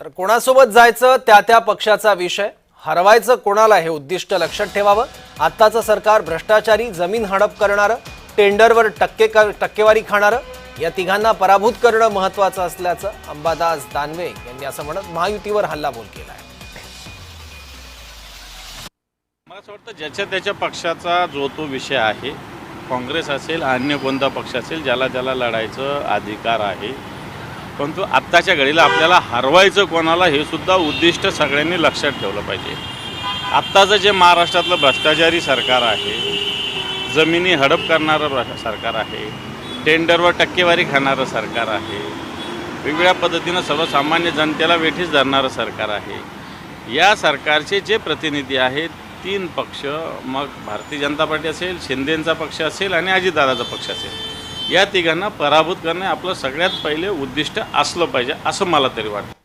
तर कोणासोबत जायचं त्या त्या पक्षाचा विषय. हरवायचं कोणाला हे उद्दिष्ट लक्षात ठेवावं? आत्ताचं सरकार भ्रष्टाचारी जमीन हडप करणारं टेंडरवर टक्के टक्केवारी खाणारं या तिघांना पराभूत करणं महत्वाचं असल्याचं अंबादास दानवे यांनी असं म्हणत महायुतीवर हल्लाबोल केला आहे मला असं वाटतं ज्याच्या त्याच्या पक्षाचा जो तो विषय आहे काँग्रेस असेल अन्य कोणता पक्ष असेल ज्याला त्याला लढायचं अधिकार आहे परंतु आत्ताच्या घडीला आपल्याला हरवायचं कोणाला हे सुद्धा उद्दिष्ट सगळ्यांनी लक्षात ठेवलं पाहिजे. आत्ताचं जे महाराष्ट्रातलं भ्रष्टाचारी सरकार आहे जमिनी हडप करणारं सरकार आहे टेंडरवर टक्केवारी खाणारं सरकार आहे वेगवेगळ्या पद्धतीनं सर्वसामान्य जनतेला वेठीस धरणारं सरकार आहे या सरकारचे जे प्रतिनिधी आहेत तीन पक्ष मग भारतीय जनता पार्टी असेल शिंदेंचा पक्ष असेल आणि अजितदादाचा पक्ष असेल. या तिघांना पराभूत करणे आपलं सगळ्यात पहिले उद्दिष्ट असलं पाहिजे असं मला तरी वाटतं.